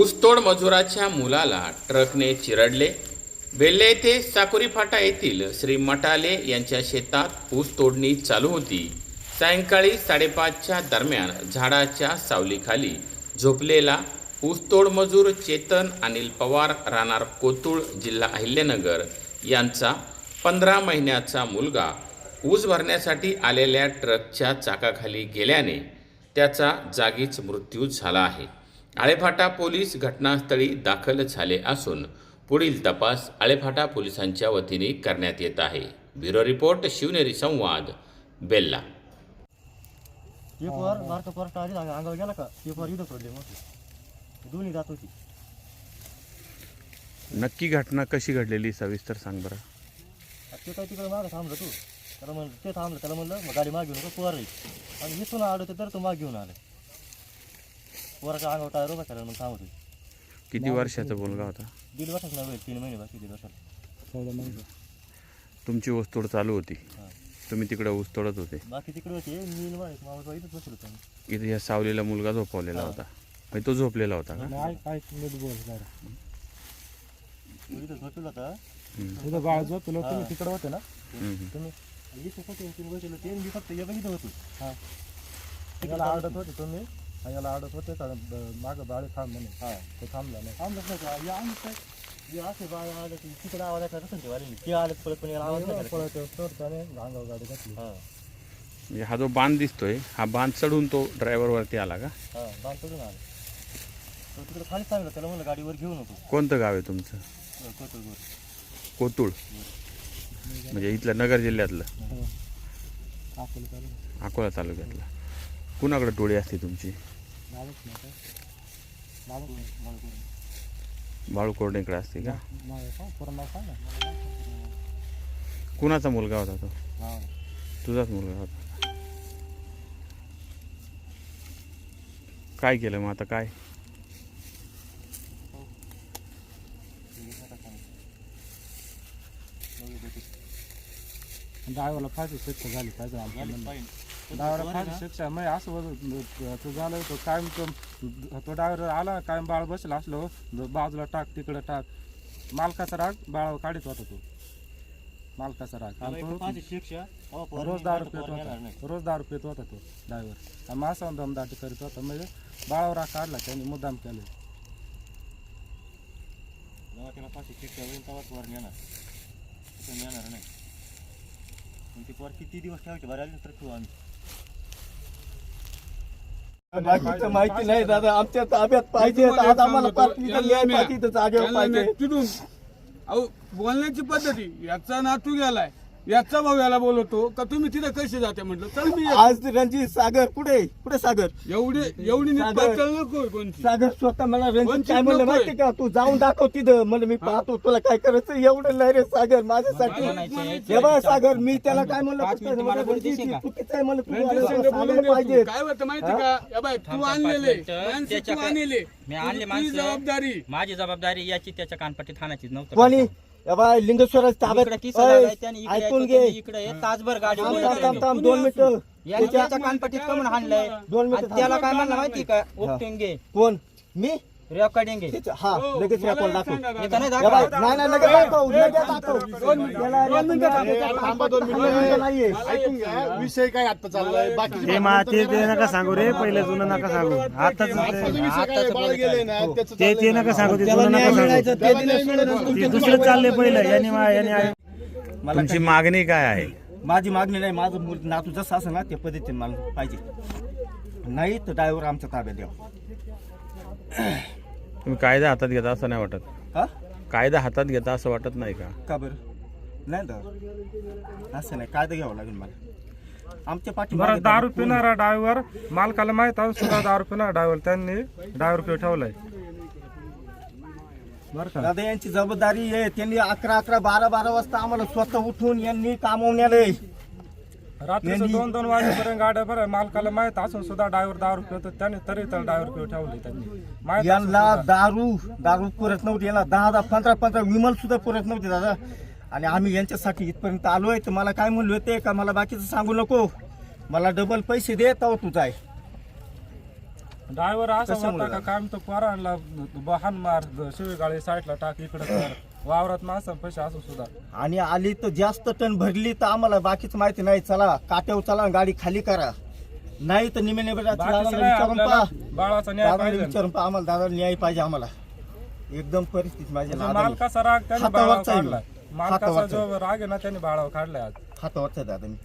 ऊसतोड मजुराच्या मुलाला ट्रकने चिरडले. बेल्ले येथे साकुरी फाटा येथील श्री मटाले यांच्या शेतात ऊस तोडणी चालू होती. सायंकाळी साडेपाचच्या दरम्यान झाडाच्या सावलीखाली झोपलेला ऊसतोड मजूर चेतन अनिल पवार राहणार कोतुळ जिल्हा अहिल्यानगर यांचा पंधरा महिन्याचा मुलगा ऊस भरण्यासाठी आलेल्या ट्रकच्या चाकाखाली गेल्याने त्याचा जागीच मृत्यू झाला आहे. आळेफाटा पोलीस घटनास्थळी दाखल झाले असून पुढील तपास आळेफाटा पोलिसांच्या वतीने करण्यात येत आहे. ब्युरो रिपोर्ट शिवनेरी संवाद बेल्ला. पेपर बारका पोर टाळी अंगावर गेला का? पेपर इथं सोडले मोठे. दोन्ही जात होती. नक्की घटना कशी घडलेली सविस्तर सांग बरं. ते काय तिकडे मागं थांबलं तू? त्याला म्हणलं ते थांबलं त्याला म्हणलं मग गाडी माग घेऊन येईल आणि इथून आलं तर तो माग घेऊन आलं. पोराच्या अंगावर टायर उभा करायला मग होती. किती वर्षाचा मुलगा होता? दीड वर्षाच नव्हे तीन महिने बाकी दीड वर्षाला. चौदा महिने तुमची ऊसतोड चालू होती. तुम्ही तिकडे ऊस तोडत होते. बाकी तिकडे होते मी मामा इथंच बसलो होतो. आम्ही. इथे या सावलीला मुलगा झोपवलेला होता. म्हणजे तो झोपलेला होता का? इथं होता. बाळ झोपलो तुम्ही तिकडे होते ना. तुम्ही इथं होते तुम्ही बसले होते मी फक्त एक इथं होतो. हा. होते तुम्ही. आणि याला आडत होते का मागं बाळ थांब म्हणे. हा. तो थांबला नाही. थांबलंच नाही का या आम्ही काय या असे बाळ आलं की तिकडे आवाज ऐकला कसं ते ते आलं पळत पण याला आवाज नाही पळत अंगावर गाडी घातली. हा. म्हणजे हा जो बांध दिसतोय हा बांध चढून तो ड्रायव्हर वरती आला का? हा आलं. तो तिकडे खाली सांगितलं त्याला म्हणलं गाडीवर घेऊ नको कोणतं गाव आहे तुमचं? कोतुळ म्हणजे इथलं नगर जिल्ह्यातलं? अकोला चालू अकोला तालुक्यातलं. कुणाकडे टोळी असते तुमची? मालक बाळू कोरडेकडे असते का? कुणाचा मुलगा होता तो? तुझाच मुलगा होता. काय केलं मग आता काय? ड्रायव्हरला फाशी स्वच्छ झाली पाहिजे. ड्रायव्हरला फाशी शिक्षा मग असं होतं, तो झालं तो कायम तो तो ड्रायव्हर आला कायम बाळ बसला असलो बाजूला टाक तिकडं टाक. मालकाचा राग बाळावर काढीत होता तो. मालकाचा राग. आणि तो शिक्षा. रोज दारू पित होता. रोज दारू पित होता तो ड्रायव्हर. आणि मासा दमदाटी करीत होता. म्हणजे बाळावर राग काढला त्यांनी मुद्दाम केलं. जेव्हा त्याला फाशी शिक्षा होईल तेव्हाच तसं नेणार नाही. ती पोर किती दिवस ठेवायची? तर ठेवू आम्ही. बाकीचं माहिती नाही दादा. आमच्या ताब्यात पाहिजे. आज आम्हाला पाठीचं न्याय पाहिजे जागेवर पाहिजे. तिथून अहो बोलण्याची पद्धती याचा नातू गेलाय. याचा भाऊ याला बोलवतो का तुम्ही तिथे कसे जाते? म्हटलं चल मी येतो. आज रणजित सागर कुठे कुठे सागर? एवढी एवढी नीट सागर. पातळ नको कोणची? सागर स्वतः मला रणजित वंचित काय म्हणलं नकोय. माहिती का? तू जाऊन दाखव तिथं. म्हणलं मी पाहतो तुला काय करायचं एवढं नाही रे सागर माझ्यासाठी. हे बघ सागर मी त्याला काय म्हणलं म्हणलं, रणजित, चुकीचं आहे म्हणलं तू रणजित संघ पाहिजे. तू. काय होतं माहिती का? या बाय तू आणलेले. माणसं तू आणलेले. मी आणले तुझी माणसं. जबाबदारी. माझी जबाबदारी याची त्याच्या कानपट्टी थानाचीच नव्हतं. हे बघ लिंगेश्वराच्या इकडे ताब्यात. इकडे ऐकून घे. इकडे हे तासभर गाडी थांब बोलत थांब थांब राहिली. थांब दोन मिनिटं. याने त्याच्या कानपट्टीत कमून हाणलंय? दोन मिनिटं आणि त्याला काय म्हणलं माहिती का? उपटून घे. कोण? मी? रेकॉर्डिंग तिचं- हा हो, लगेच मला रेकॉर्ड दाखव. नाही दादा. हे दाखवा. बघ, नाही नाही लगेच दाखव लगेच दाखव. त्याला थांबा दोन मिनिटं नाहीये. ऐकून घ्या विषय काय आता चाललाय बाकी ते मा ते ते नका सांगू रे पहिले जुनं नका सांगू. आताच ते ते नका सांगू ते जुनं नका सांगू. ते दुसरं चाललंय पहिलं याने मा- याने आहे. तुमची मागणी काय आहे? माझी मागणी नाही माझं मूल नातू जसं असं ना त्या पद्धतीने मला पाहिजे. नाही तर ड्रायव्हर आमच्या ताब्यात द्यावा तुम्ही कायदा हातात घेता असं नाही वाटत. हा? कायदा हातात घेता असं वाटत नाही का? का बरं? नाही तर. असं नाही. कायदा घ्यावं लागेल मला. आमच्या पाठी बरं दारू पिणारा ड्रायव्हर मालकाला माहीत आहे सुद्धा दारू पिणारा ड्रायव्हर त्यांनी ड्रायव्हर पिऊ ठेवलाय. बरं का? दादा यांची जबाबदारी आहे. त्यांनी अकरा अकरा बारा बारा वाजता आम्हाला स्वतः उठून यांनी कामवण्याला रात्रीचं दोन दोन वाजेपर्यंत गाड्या बरं मालकाला माहीत असून सुद्धा ड्रायव्हर दारू पितो त्याने तरी त्याला ड्रायव्हर पिऊ ठेवले त्यांनी. माहीत असून यांना सुद्धा. दारू दारू पुरत नव्हती यांना दहा दहा पंधरा पंधरा विमल सुद्धा पुरत नव्हते दादा. आणि आम्ही यांच्यासाठी इथपर्यंत आलोय तर मला काय म्हणले होते का मला बाकीचं सांगू नको. मला डबल पैसे दे तेव्हा तू जाय. ड्रायव्हर असा होता का काम तो पोरांना बहान मार शिवीगाळी साईडला टाक इकडे कर. वावरात माणसं पैसे असू सुद्धा. आणि आली तर जास्त टन भरली तर आम्हाला बाकीच माहिती नाही. चला काट्यावर चला गाडी खाली करा. नाही तर निमे निमे बाकीचं नाही विचारून आपल्याला पहा. बाळाचा न्याय दादाला पाहिजे. विचारून पहा आम्हाला दादा न्याय पाहिजे आम्हाला. एकदम परिस्थिती माझी म्हणजे नादानी. मालकाचा राग त्याने बाळावर हातावरचा आहे. मी. काढलाय. मालकाचा हातावरचा जो राग आहे ना त्याने बाळावर काढलाय आज. हातावरचा दादा मी